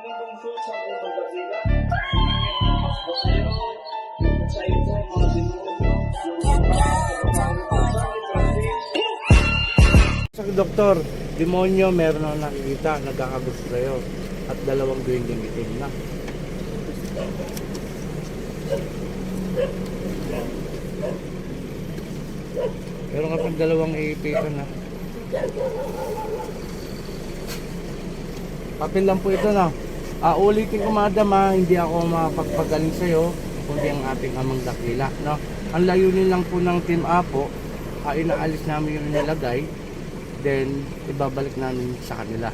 sa doktor, demonyo meron ako nakikita, nagkakagusto kayo. At dalawang duwending itim na. Pero kapag dalawang iipitan na. Papel lang po ito na. Ah, ulitin ko madam ha, hindi ako mapagpagaling sa'yo, kundi ang ating amang dakila. No? Ang layunin lang po ng Team Apo, ah, inaalis namin yung nilagay, then ibabalik namin sa kanila.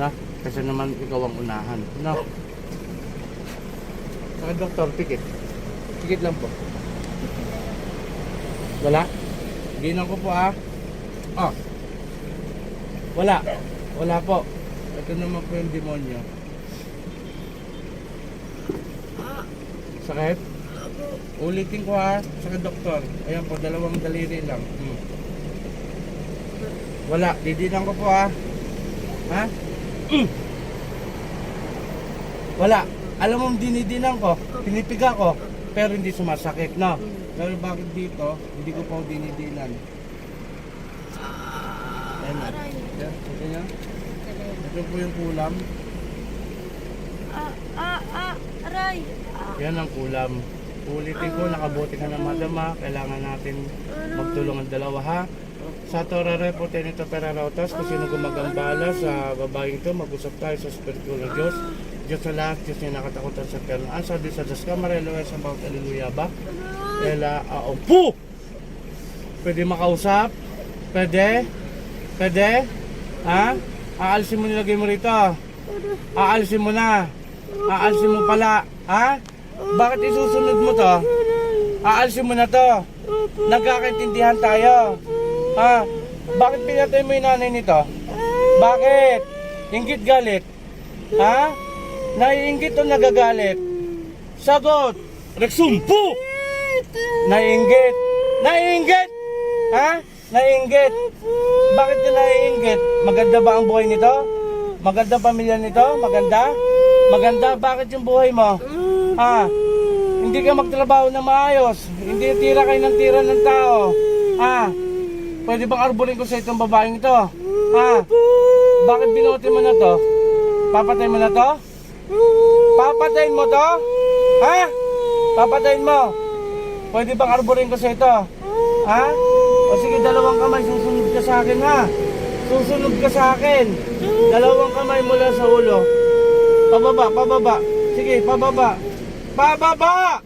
No? Kasi naman ikaw ang unahan. No? Saka doktor, pikit. Pikit lang po. Wala? Ginan ko po ah. Oh. Wala. Wala po. Ito naman po yung demonyo. Sakit? Ulitin ko ha, sa doktor. Ayan po, dalawang daliri lang. Hmm. Wala, didinan ko po ha. Ha? Mm. Wala. Alam mo, dinidinan ko, pinipiga ko, pero hindi sumasakit, no? Pero bakit dito, hindi ko pa dinidinan. Ayan na. Ayan, niya. Ito po yung kulam. Ah, ah, ah, aray. Ah, Yan ang kulam. Ulitin ko, nakabuti ka na madama. Kailangan natin magtulungan dalawa ha. Sa Torare po Tenito Perarautas, kung sino gumagambala sa babaeng to, mag-usap tayo sa spiritual na Diyos. Diyos sa lahat, Diyos niya nakatakutan sa perna. Ang sabi sa Diyos ka, Marelo, sa bawat aleluya ba? Ela, aompu! Pwede makausap? Pwede? Pwede? Ha? Aalisin mo nilagay mo rito. Aalisin mo na. Aalisin mo pala. Ha? Bakit isusunod mo to? Aalisin mo na to. Nagkakaintindihan tayo. Ha? Bakit pinatay mo yung nanay nito? Bakit? Ingit galit? Ha? Naiingit o nagagalit? Sagot! Reksumpu! Naiingit! Naiingit! Ha? Naiingit! Bakit ka naiingit? Maganda ba ang buhay nito? Maganda pamilya nito? Maganda? Maganda? Bakit yung buhay mo? Ha? Hindi ka magtrabaho na maayos. Hindi tira kayo ng tira ng tao. Ha? Pwede bang arborin ko sa itong babaeng ito? Ha? Bakit binuti mo na to? Papatay mo na to? Papatayin mo to? Ha? Papatayin mo? Pwede bang arborin ko sa ito? Ha? O sige, dalawang kamay, susunod ka sa akin ha? Susunod ka sa akin. Dalawang kamay mula sa ulo. Pababa, pababa. Sige, pababa. Pababa!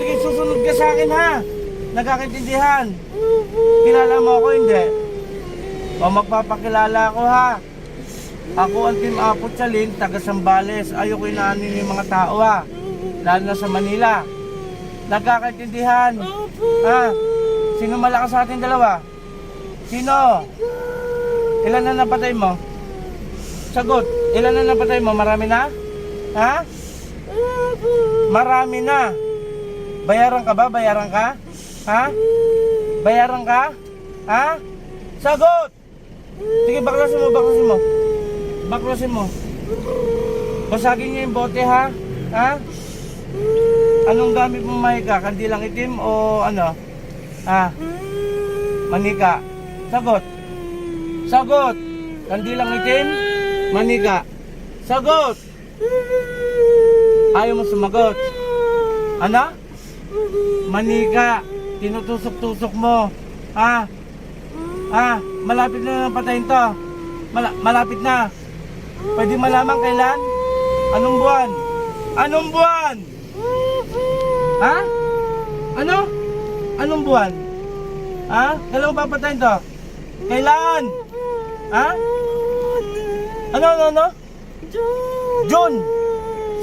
Sige, susunod ka sa akin ha? Nagkakaintindihan. Kilala mo ako, hindi? O magpapakilala ako ha? Ako ang Team Apot Salin, taga Sambales. Ayoko inaanin yung mga tao ha. Lalo na sa Manila. Nagkakaintindihan. Ha? Sino malakas sa ating dalawa? Sino? Ilan na napatay mo? Sagot. Ilan na napatay mo? Marami na? Ha? Marami na. Bayaran ka ba? Bayaran ka? Ha? Bayaran ka? Ha? Sagot! Sige, baklasin mo, baklasin mo. Baklasin mo. Basagin niyo yung bote, ha? Ha? Anong gamit mo, Mahika? Kandilang itim o ano? Ha? Manika. Sagot. Sagot. Kandilang itim? Manika. Sagot. Ayaw mo sumagot. Ano? Manika. Tinutusok-tusok mo. Ha? Ha? Malapit na nang patayin to. Mala- malapit na. Pwede malaman kailan? Anong buwan? Anong buwan? Ha? Ano? Anong buwan? Ha? Kailan mo papatayin to? Kailan? Ha? Ano, ano, ano? June!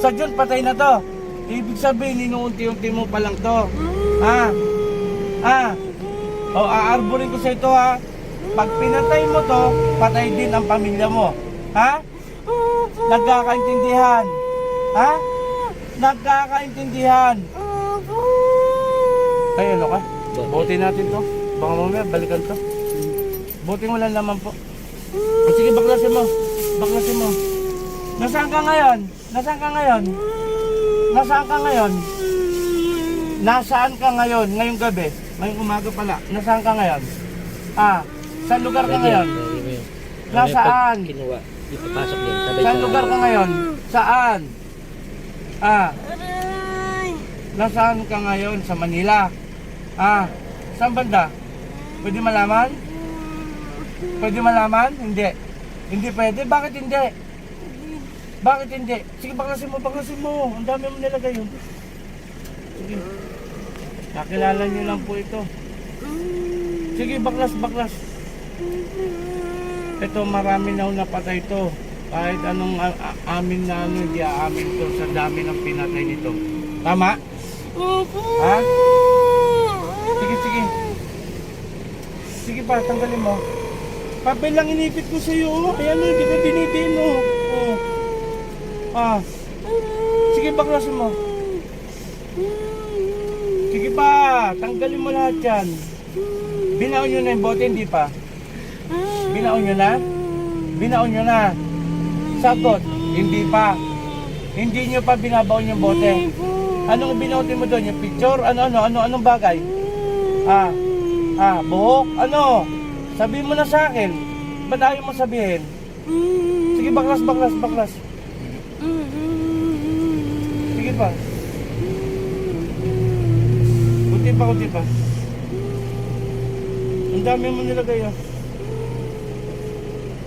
Sa June, patay na to. Ibig sabihin, inuunti-unti mo pa lang to. Ha? Ha? O, aarborin ko sa ito, ha? Pag pinatay mo to, patay din ang pamilya mo. Ha? Nagkakaintindihan. Ha? Nagkakaintindihan. Ay, ano ka? Buti natin to. Baka mamaya, balikan to. Buti wala naman po. O, sige, baklasin mo. Baklasin mo. Nasaan ka ngayon? Nasaan ka ngayon? Nasaan ka ngayon? Nasaan ka ngayon? Ngayong gabi? Ngayong umaga pala. Nasaan ka ngayon? Ah, saan lugar ka ngayon? Nasaan? Kinuha. Ipapasok din. Sabay Saan sa- lugar ka ngayon? Saan? Ah, nasaan ka ngayon? Sa Manila? Ah, saan banda? Pwede malaman? Pwede malaman? Hindi. Hindi pwede? Bakit hindi? Bakit hindi? Sige, baklasin mo, baklasin mo. Ang dami mo nilagay yun. Sige. Kakilala niyo lang po ito. Sige, baklas, baklas. Ito, marami na napatay ito. Kahit anong amin na ano, hindi aamin to sa dami ng pinatay nito. Tama? Ha? Sige, sige. Sige pa, tanggalin mo. Papel lang inipit ko sa iyo. Ayan o, hindi ko dinidiin mo. Oh. Ah. Sige, baklasin mo. Sige pa, tanggalin mo lahat yan. Binaon nyo na yung bote, hindi pa? Binaon nyo na? Binaon nyo na? Sagot, hindi pa. Hindi nyo pa binabaon yung bote. Anong binote mo doon? Yung picture? Ano, ano, ano, anong bagay? Ah, ah, buhok? Ano? Sabihin mo na sa akin. Ba't ayaw mo sabihin? Sige, baklas, baklas, baklas. Sige pa. Kunti pa, kunti pa. Ang dami mo nilagay ah.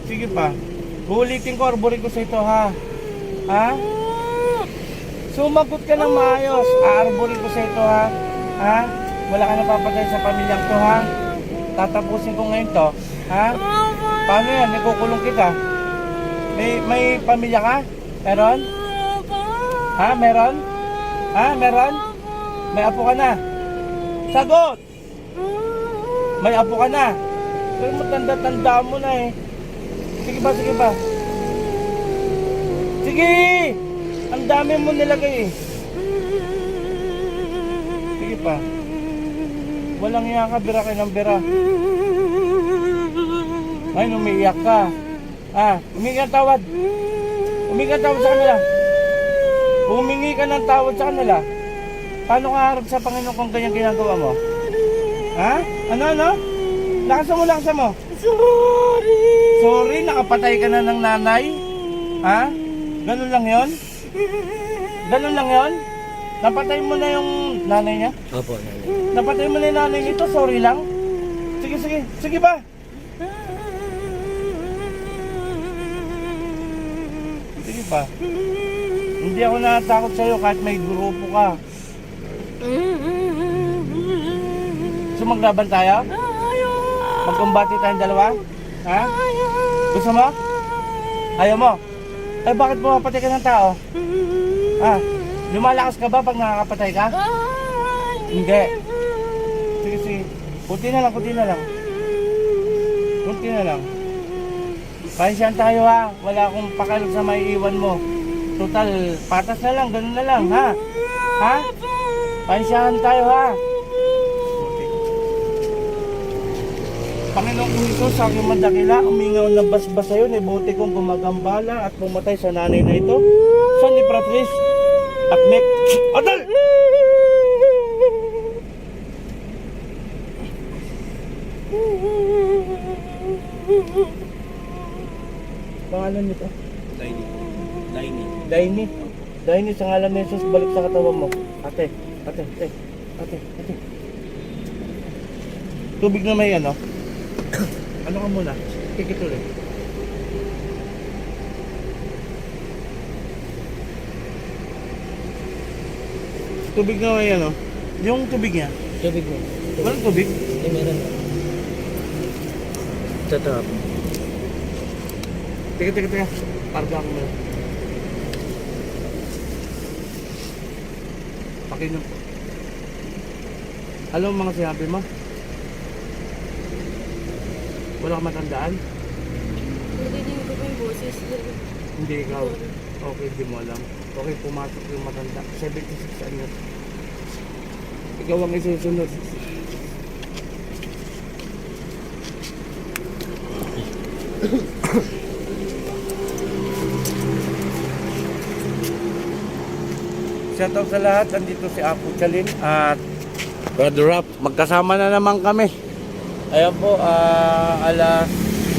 Sige pa. Ulitin ko, arborin ko sa ito ha. Ha? Sumagot ka ng maayos. Aarborin ko sa ito ha. Ha? Wala ka napapatay sa pamilyang to ha. Tatapusin ko ngayon to. Ha? Paano yan? Nagkukulong kita. May, may pamilya ka? Meron? Ha? Meron? Ha? Meron? May apo ka na? Sagot! May apo ka na? Pero matanda-tanda mo na eh. Sige ba, sige ba? Sige! Ang dami mo nilagay eh. Sige pa. Walang iya ka, bira ka ng bira. Ngayon umiiyak ka. Ah, humingi ka ng tawad. Humingi ka tawad sa kanila. Humingi ka ng tawad sa kanila. Paano ka harap sa Panginoon kung ganyan ginagawa mo? Ha? Ano, ano? Lakasan mo, lakasan mo. Sorry! Sorry, nakapatay ka na ng nanay? Ha? Ganun lang yon? Ganun lang yon? Napatay mo na yung nanay niya? Opo, nanay. Napatay mo na yung nanay nito? Sorry lang? Sige, sige. Sige ba? Sige pa. Hindi ako natatakot sa'yo kahit may grupo ka. Gusto maglaban tayo? Magkumbati tayong dalawa? Ha? Gusto mo? Ayaw mo? Eh bakit pumapatay ka ng tao? Ha? Lumalakas ka ba pag nakakapatay ka? Hindi. Sige, sige. Kunti na lang, kunti na lang. Kunti na lang. Pansyan tayo ha. Wala akong pakialam sa maiiwan mo. Total, patas na lang, ganun na lang, ha? Ha? Pansyahan tayo ha. Panginoong Isus, sa aking mandakila, umingaw ng basbas sa'yo, nibuti kong gumagambala at pumatay sa nanay na ito. Sa ni Patrice at Mek. Adal! Pangalan nito? Laini. Laini. Daini. Daini sa ngalan ni Jesus, balik sa katawan mo. Ate, ate, ate, ate, ate. Tubig na may ano? ano ka muna? Kikituloy. Tubig na may ano? Yung tubig niya. Tubig mo. Walang tubig? Eh, meron. Totoo. Teka, teka, teka. Parga ako muna. Pakinom po. Alam mo mga sinabi mo? Wala kang matandaan? Narinig ko pa yung boses. Hindi ikaw. Okay, di mo alam. Okay, pumasok yung matanda. 76 anyos. Ikaw ang isusunod. shoutout sa lahat. Andito si Apo Chalin at Brother Rap. Magkasama na naman kami. Ayan po, ah, alas,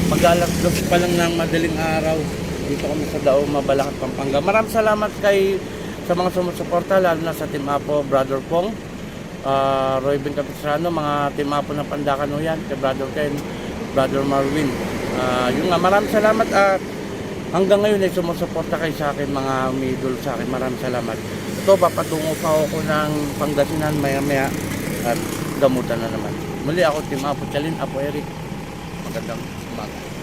mag-alas pa lang ng madaling araw. Dito kami sa Dao, Mabalacat, Pampanga. Maraming salamat kay sa mga sumusuporta, lalo na sa Team Apo, Brother Pong, ah, Roy Ben Capistrano, mga Team Apo ng Pandakan ho yan, kay Brother Ken, Brother Marvin. Ah, yun nga, maraming salamat at hanggang ngayon ay sumusuporta kayo sa akin, mga umidol sa akin. Maraming salamat. Ito, papatungo pa ako ng Pangasinan maya-maya at gamutan na naman. Muli ako, Team Apo Chalin, Apo Eric. Magandang umaga.